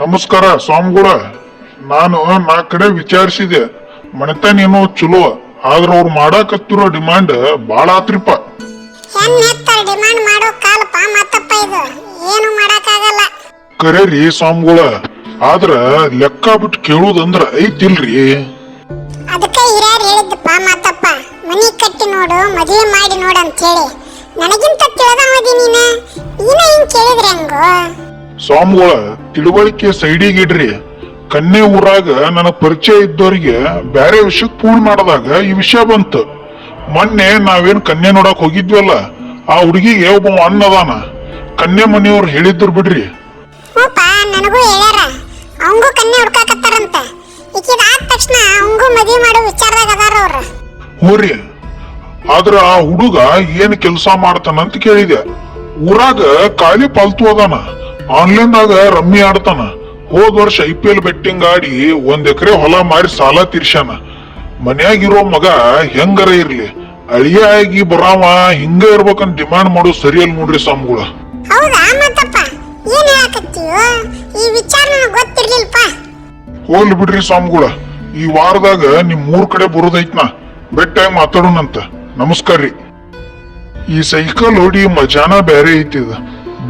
ನಮಸ್ಕಾರ ಸ್ವಾಮಿಗಳ. ನಾನು ನಾ ಕಡೆ ವಿಚಾರಿಸಿದೆ. ಮನೆತನ ಏನೋ ಚಲೋ ಆದ್ರ ಅವ್ರು ಮಾಡಾಕತ್ತಿರೋ ಡಿಮಾಂಡ್ ಬಾಳ ಆತ್ರಿಪ್ಪ ಡಿಮಾಂಡ್ ಮಾಡೋ ಕಾಲಪ್ಪ ಮತ್ತಪ್ಪ ಇದು? ಏನು ಮಾಡಕ್ಕಾಗಲ್ಲ. ಕರೆ ರೀ ಸ್ವಾಮಿಗಳ ಆದ್ರ ಲೆಕ್ಕ ಬಿಟ್ಟು ಕೇಳುದಂದ್ರ ಐತಿಲ್ರಿ? ಅದಕ್ಕೆ ಹಿರಿಯರು ಹೇಳಿದ್ದಪ್ಪ ಮತ್ತಪ್ಪ. ಮನಿ ಕಟ್ಟಿ ನೋಡು ಮದುವೆ ಮಾಡಿ ನೋಡು ಅಂತ ಹೇಳಿ ನನಗಿಂತ ತಿಳಿದವದಿ ನೀನ? ನೀನ ಹಿಂಗ್ ಕೇಳಿದ್ರೆ ಹೆಂಗೋ? ಸ್ವಾಮಿಗಳ ತಿಳುವಳಿಕೆ ಸೈಡಿಗಿಡ್ರಿ ಕನ್ನೆ ಊರಾಗ ನನ್ನ ಪರಿಚಯ ಇದ್ದವರಿಗೆ ಬೇರೆ ವಿಷಯಕ್ಕೆ ಫೋನ್ ಮಾಡಿದಾಗ ಈ ವಿಷಯ ಬಂತು. ಮೊನ್ನೆ ನಾವೇನು ಕನ್ಯೆ ನೋಡಕ್ ಹೋಗಿದ್ವಲ್ಲ ಆ ಹುಡುಗಿಗೆ ಒಬ್ಬ ಅಣ್ಣ ಅದಾನ. ಕನ್ಯೆ ಮನೆಯವ್ರು ಹೇಳಿದ್ರು ಬಿಡ್ರಿ. ಹ್ಞೂಪ್ಪ ನನಗೂ ಹೇಳ್ಯಾರ. ಅವಂಗೂ ಕನ್ಯೆ ಹುಡ್ಕಾಕತ್ತಾರಂತ. ಈಕಿದ ಆದ ತಕ್ಷಣ ಅವಂಗೂ ಮದುವೆ ಮಾಡೋ ವಿಚಾರದಾಗ ಅದಾರ ಅವ್ರ. ಹೋರಿ ಆದ್ರ ಆ ಹುಡುಗ ಏನ್ ಕೆಲಸ ಮಾಡ್ತಾನಂತ ಕೇಳಿದೆ ಊರಾಗ ಖಾಲಿ ಪಾಲ್ತು ಅದಾನ. ಆನ್ಲೈನ್ದಾಗ ರಮ್ಮಿ ಆಡ್ತಾನ. ಹೋದ್ ವರ್ಷ ಐ ಪಿ ಎಲ್ ಬೆಟ್ಟಿಂಗ್ ಆಡಿ ಒಂದ್ ಎಕರೆ ಹೊಲ ಮಾರಿ ಸಾಲ ತೀರ್ಸ್ಯಾನ. ಮನ್ಯಾಗಿರೋ ಮಗ ಹೆಂಗರ ಇರ್ಲಿ? ಅಳಿಯ ಆಗಿ ಬರಾವ ಹಿಂಗ ಇರ್ಬೇಕಂತ ಡಿಮಾಂಡ್ ಮಾಡೋದು ಸರಿಯಲ್ಲ ನೋಡ್ರಿ ಸ್ವಾಮಿಗಳ. ಹೌದಾ ಮತ್ತಪ್ಪ ಏನ್ ಹೇಳಕತ್ತೀಯೋ? ಈ ವಿಚಾರ ನನಗೆ ಗೊತ್ತಿರ್ಲಿಲ್ಪ ಹೋಗ್ಲಿ ಬಿಡ್ರಿ ಸ್ವಾಮಿಗಳ. ಈ ವಾರದಾಗ ನಿಮ್ ಮೂರ್ ಕಡೆ ಬರೋದೈತ್ನಾ? ಬೆಟ್ಟಾಗಿ ಮಾತಾಡೋಣಂತ. ನಮಸ್ಕಾರ ರೀ ಈ ಸೈಕಲ್ ಹೊಡಿ ಮಜಾನ ಬೇರೆ ಐತಿದ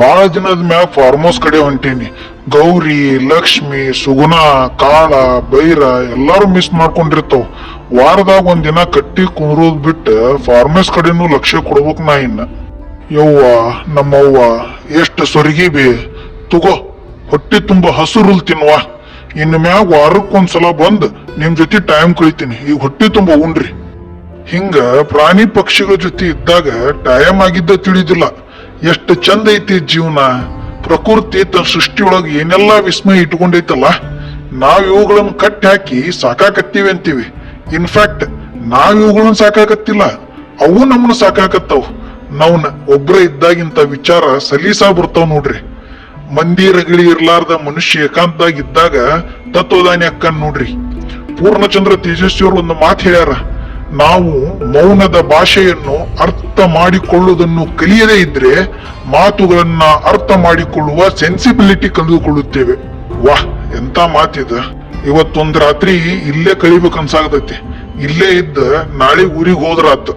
ಬಾಳ ದಿನದ ಮ್ಯಾಲ ಫಾರ್ಮ್ ಹೌಸ್ ಕಡೆ ಹೊಂಟೀನಿ. ಗೌರಿ, ಲಕ್ಷ್ಮಿ, ಸುಗುಣ, ಕಾಳ, ಬೈರ ಎಲ್ಲಾರು ಮಿಸ್ ಮಾಡ್ಕೊಂಡಿರ್ತಾವ. ವಾರದಾಗ ಒಂದ್ ದಿನ ಕಟ್ಟಿ ಕುಂದ್ರೋದ್ ಬಿಟ್ಟು ಫಾರ್ಮೋಸ್ ಕಡೆನೂ ಲಕ್ಷ್ಯ ಕೊಡ್ಬೇಕ್ ನಾ ಇನ್ನ. ಯವ್ವ, ನಮ್ಮವ್ವ, ಎಷ್ಟು ಸೊರಗಿ ಬಿ. ತಗೋ, ಹೊಟ್ಟೆ ತುಂಬ ಹಸುರು ತಿನ್ವಾ ಇನ್ನು ಮ್ಯಾಗ ವಾರಕ್ಕೊಂದ್ಸಲ ಬಂದ್ ನಿಮ್ ಜೊತೆ ಟೈಮ್ ಕಳಿತೀನಿ. ಈಗ ಹೊಟ್ಟೆ ತುಂಬ ಉಣ್ರಿ ಹಿಂಗ ಪ್ರಾಣಿ ಪಕ್ಷಿಗಳ ಜೊತೆ ಇದ್ದಾಗ ಟೈಮ್ ಆಗಿದ್ದ ತಿಳಿದಿಲ್ಲ. ಎಷ್ಟು ಚಂದ ಐತಿ ಜೀವನ. ಪ್ರಕೃತಿ ತನ್ನ ಸೃಷ್ಟಿಯೊಳಗ ಏನೆಲ್ಲಾ ವಿಸ್ಮಯ ಇಟ್ಕೊಂಡೈತಲ್ಲ ನಾವ್ ಇವುಗಳನ್ನ ಕಟ್ಟಿ ಹಾಕಿ ಸಾಕಾಕತ್ತೀವಿ ಅಂತೀವಿ. ಇನ್ಫ್ಯಾಕ್ಟ್ ನಾವ್ ಇವುಗಳನ್ನ ಸಾಕಾಕತ್ತಿಲ್ಲ, ಅವು ನಮ್ಮನ್ನ ಸಾಕಾಕತ್ತವು. ನಾವ್ನ ಒಬ್ರ ಇದ್ದಾಗಿಂತ ವಿಚಾರ ಸಲೀಸಾ ಬರ್ತಾವ್ ನೋಡ್ರಿ. ಮಂದಿ ರಗಳಿ ಇರ್ಲಾರ್ದ ಮನುಷ್ಯ ಏಕಾಂತದಾಗ ಇದ್ದಾಗ ತತ್ವದಾನಿ ಅಕ್ಕನ್ ನೋಡ್ರಿ. ಪೂರ್ಣಚಂದ್ರ ತೇಜಸ್ವಿಯವರು ಒಂದು ಮಾತು ಹೇಳ್ಯಾರ ನಾವು ಮೌನದ ಭಾಷೆಯನ್ನು ಅರ್ಥ ಮಾಡಿಕೊಳ್ಳುವುದನ್ನು ಕಲಿಯದೇ ಇದ್ರೆ ಮಾತುಗಳನ್ನ ಅರ್ಥ ಮಾಡಿಕೊಳ್ಳುವ ಸೆನ್ಸಿಬಿಲಿಟಿ ಕಂಡುಕೊಳ್ಳುತ್ತೇವೆ ವಾಹ್ ಎಂತ ಮಾತಿದ? ಇವತ್ತೊಂದ್ ರಾತ್ರಿ ಇಲ್ಲೇ ಕಳಿಬೇಕನ್ಸಾಗತೈತಿ ಇಲ್ಲೇ ಇದ್ದ ನಾಳೆ ಊರಿಗೆ ಹೋದ್ರಾತು.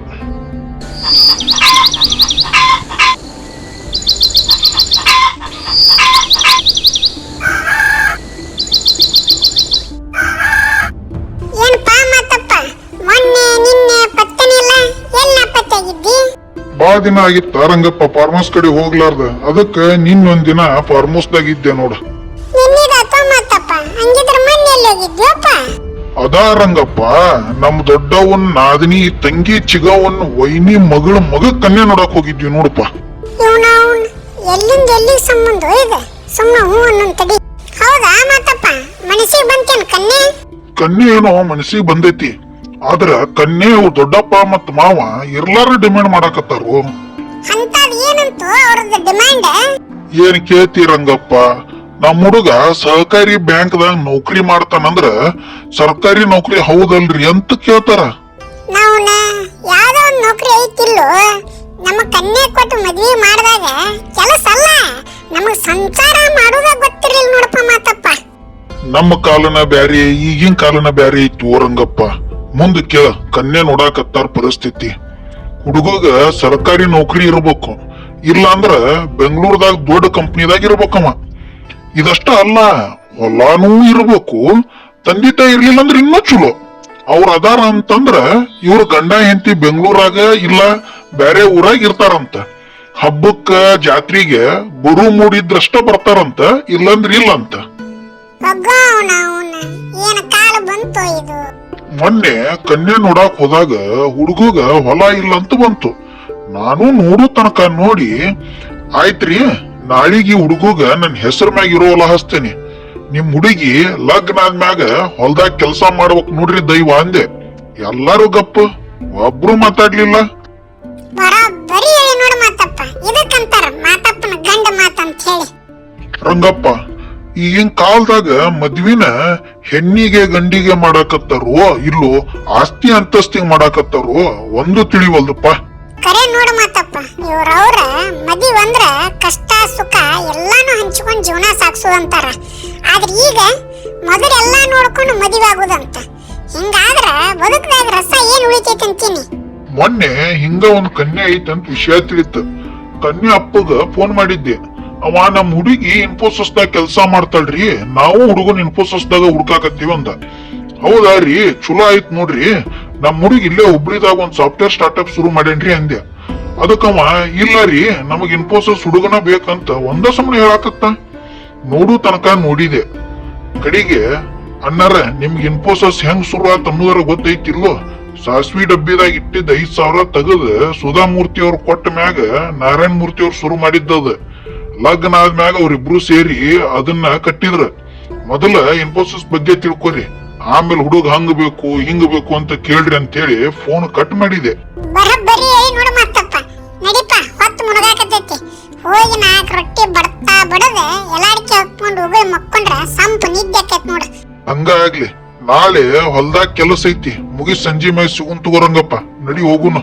ಬಾಳ ದಿನ ಆಗಿತ್ತ. ರಂಗಪ್ಪ ಫಾರ್ಮಸ್ ಕಡೆ ಹೋಗ್ಲಾರ್ದ. ಅದಕ್ಕ ನಿನ್ನೊಂದ್ ದಿನ ಫಾರ್ಮಸ್ ದಾಗ ಇದ್ದೆ ನೋಡ. ಅದಾ ರಂಗಪ್ಪ ನಮ್ ದೊಡ್ಡವನ್ ನಾದಿನಿ ತಂಗಿ ಚಿಗವನ್ ವೈನಿ ಮಗಳ ಮಗ ಕನ್ಯಾ ನೋಡಕ್ ಹೋಗಿದ್ವಿ ನೋಡಪ್ಪ. ಎಲ್ಲಿಂದ ಎಲ್ಲಿಗೆ ಸಂಬಂಧ ಇದೆ? ಸುಮ್ಮನೆ ಹೂ ಅನ್ನೊಂದ್ ತಡಿ. ಹೌದಾ ಮತ್ತಪ್ಪ ಮನಸ್ಸಿಗೆ ಬಂತೇನ್ ಕನ್ಯೆ? ಕನ್ಯೆ ಏನೋ ಮನಸ್ಸಿಗೆ ಬಂದೈತಿ. ಆದ್ರ ಕನ್ಯೆ ಅವ್ರ ದೊಡ್ಡಪ್ಪ ಮತ್ ಮಾವ ಇರ್ಲಾರ ಡಿಮ್ಯಾಂಡ್ ಮಾಡಾಕತ್ತಾರು. ಅಂತದ್ ಏನಂತು ಅವ್ರದ್ದು ಡಿಮ್ಯಾಂಡ್ ಏನ್ ಕೇಳ್ತಿ ರಂಗಪ್ಪ ನಮ್ ಹುಡುಗ ಸಹಕಾರಿ ಬ್ಯಾಂಕ್ದಾಗ ನೌಕರಿ ಮಾಡ್ತಾನಂದ್ರ ಸರ್ಕಾರಿ ನೌಕರಿ ಹೌದಲ್ರಿ ಅಂತ ಕೇಳ್ತಾರ. ನಾವ್ನ ಯಾವ್ದೋ ಒಂದ್ ನೌಕರಿ ಐತಿಲ್ಲೋ ನಮ್ಮ ಕನ್ಯೆ ಕೊಟ್ಟು ಮದ್ವೆ ಮಾಡಿದಾಗ ಕೆಲಸ ಅಲ್ಲ ನಮಗ್ ಸಂಸಾರ ಮಾಡೋದ ಗೊತ್ತಿರ್ಲಿಲ್ಲ ನೋಡಪ್ಪ ಮಾತಪ್ಪ. ನಮ್ಮ ಕಾಲನ ಬ್ಯಾರೆ ಈಗಿನ ಕಾಲನ ಬ್ಯಾರೆ ಇತ್ತು ಓ ರಂಗಪ್ಪ. ಮುಂದ ಕೇಳ ಕನ್ಯೆ ನೋಡಾಕತ್ತಾರ ಪರಿಸ್ಥಿತಿ. ಹುಡುಗಗ ಸರ್ಕಾರಿ ನೌಕರಿ ಇರ್ಬೇಕು. ಇಲ್ಲ ಅಂದ್ರ ಬೆಂಗಳೂರದಾಗ ದೊಡ್ಡ ಕಂಪ್ನಿದಾಗ ಇರ್ಬೇಕವ. ಇದಷ್ಟ ಅಲ್ಲ, ಹೊಲಾನೂ ಇರ್ಬೇಕು. ತಂದೆ ತಾಯಿ ಇರ್ಲಿಲ್ಲ ಅಂದ್ರೆ ಇನ್ನೂ ಚಲೋ. ಅವ್ರ ಅದಾರ ಅಂತಂದ್ರ ಇವ್ರ ಗಂಡ ಹೆಂಡತಿ ಬೆಂಗಳೂರಾಗ ಇಲ್ಲ ಬೇರೆ ಊರಾಗ ಇರ್ತಾರಂತ. ಹಬ್ಬಕ್ಕ ಜಾತ್ರೆಗೆ ಬರು ಮೂಡಿದ್ರಷ್ಟ ಬರ್ತಾರಂತ, ಇಲ್ಲಂದ್ರ ಇಲ್ಲ ಮೊನ್ನೆ ಕನ್ಯೆ ನೋಡಾಕ್ ಹೋದಾಗ ಹುಡುಗಗ ಹೊಲ ಇಲ್ಲ ಅಂತ ಬಂತು. ನಾನು ನೋಡು ತನಕ ನೋಡಿ ಆಯ್ತ್ರಿ ನಾಳಿಗೆ ಹುಡುಗಗ ನನ್ನ ಹೆಸರ ಮ್ಯಾಗ ಇರೋ ಹೊಲ ಹಚ್ತೇನೆ. ನಿಮ್ ಹುಡುಗಿ ಲಗ್ನ ಆದ್ಮ್ಯಾಗ ಹೊಲ್ದಾಗ ಕೆಲಸ ಮಾಡ್ಬೇಕ್ ನೋಡ್ರಿ ದೈವ ಅಂದೆ. ಎಲ್ಲಾರು ಗಪ್ಪ ಒಬ್ರು ಮಾತಾಡ್ಲಿಲ್ಲ. ರಂಗಪ್ಪ ಈಗಿನ ಕಾಲದಾಗ ಮದ್ವಿನ ಹೆಣ್ಣಿಗೆ ಗಂಡಿಗೆ ಮಾಡಾಕತ್ತಾರೋ ಇಲ್ಲೋ ಆಸ್ತಿ ಅಂತಸ್ತಿಗೆ ಮಾಡಾಕತ್ತಾರೋ ಒಂದು ತಿಳಿವಲ್ದಪ್ಪ. ಕರೆ ನೋಡು ಮಾತಪ್ಪ ಇವ್ರವ್ರ ಮದಿ ಅಂದ್ರ ಕಷ್ಟ ಸುಖ ಎಲ್ಲಾನು ಹಂಚ್ಕೊಂಡ್ ಜೀವನ ಸಾಗ್ಸೋದಂತಾರ. ಆದ್ರೆ ಈಗ ಮೊದಲು ಎಲ್ಲಾ ನೋಡ್ಕೊಂಡು ಮದುವೆ ಆಗುದಂತ. ಹಿಂಗಾದ್ರ ಬದುಕದಾಗ ರಸ ಏನ್ ಉಳಿತೈತೆ ಅಂತೀನಿ? ಮೊನ್ನೆ ಹಿಂಗ ಒಂದ್ ಕನ್ಯೆ ಐತಂತ ವಿಷಯ ತಿಳಿತು. ಕನ್ಯೆ ಅಪ್ಪಗ ಫೋನ್ ಮಾಡಿದ್ದೆ. ಅವ ನಮ್ ಹುಡುಗಿ ಇನ್ಫೋಸಿಸ್ದಾಗ ಕೆಲಸ ಮಾಡ್ತಾಳ್ರಿ. ನಾವು ಹುಡುಗನ್ ಇನ್ಫೋಸಿಸ್ದಾಗ ಹುಡ್ಕಾಕತ್ತೀವಿ ಅಂದ. ಹೌದಾ ರೀ? ಚಲೋ ಆಯ್ತ್ ನೋಡ್ರಿ. ನಮ್ ಹುಡುಗಿ ಇಲ್ಲೇ ಹುಬ್ಳಿದಾಗ ಒಂದ್ ಸಾಫ್ಟ್ವೇರ್ ಸ್ಟಾರ್ಟ್ಅಪ್ ಶುರು ಮಾಡೇನ್ರಿ ಅಂದ್ಯ. ಅದಕ್ಕವ ಇಲ್ಲ ರೀ, ನಮಗ್ ಇನ್ಫೋಸಿಸ್ ಹುಡುಗನ ಬೇಕಂತ ಒಂದ ಸುಮ್ನೆ ಹೇಳಾಕತ್ತ? ನೋಡು ತನಕ ನೋಡಿದೆ. ಕಡಿಗೆ, ಅಣ್ಣಾರ, ನಿಮ್ಗೆ ಇನ್ಫೋಸಿಸ್ ಹೆಂಗ್ ಶುರು ಆತ ಅನ್ನೋದ್ರ ಗೊತ್ತೈತಿಲ್ಲೋ ಸಾಸ್ವಿ ಡಬ್ಬಿದಾಗ ಇಟ್ಟಿದ್ದ ಐದ್ ಸಾವಿರ ತೆಗದ್ ಸುಧಾಮೂರ್ತಿ ಅವ್ರು ಕೊಟ್ಟ ಮ್ಯಾಗ ನಾರಾಯಣ ಮೂರ್ತಿ ಅವ್ರು ಶುರು ಮಾಡಿದ್ದದ. ಲಗ್ನ ಆದ್ಮ್ಯಾಗ ಅವ್ರಿಬ್ರು ಸೇರಿ ಅದನ್ನ ಕಟ್ಟಿದ್ರ. ಮೊದಲ ಇನ್ಫೋಸಿಸ್ ಬಗ್ಗೆ ತಿಳ್ಕೊರಿ. ಆಮೇಲೆ ಹುಡುಗ ಹಂಗ ಬೇಕು ಹಿಂಗ ಬೇಕು ಅಂತ ಕೇಳ್ರಿ ಅಂತೇಳಿ ಫೋನ್ ಕಟ್ ಮಾಡಿದೆ. ಬರಬ್ಬರಿ ಹೇಳಿ ನೋಡು ಮಾತಪ್ಪ ನಡಿಪ ಹೊತ್ತು ಮುಣಗಾಕತೈತಿ ಹೋಗಿ ನಾಲ್ಕು ರೊಟ್ಟಿ ಬಡ್ತಾ ಬಡದ ಎಲ್ಲಾಡಿಕೆ ಹಾಕೊಂಡು ಉಗುಳು ಮಕ್ಕೊಂಡ್ರ ಸಂಪು ನಿದ್ದೆ ಆಕೈತ್ ನೋಡು. ಹಂಗ ಆಗ್ಲಿ. ನಾಳೆ ಹೊಲ್ದಾಗ ಕೆಲಸ ಐತಿ. ಮುಗಿ ಸಂಜೆ ಮೈ ಸಿಗುನ್ ತಗೋರಂಗಪ್ಪ. ನಡಿ ಹೋಗುನು.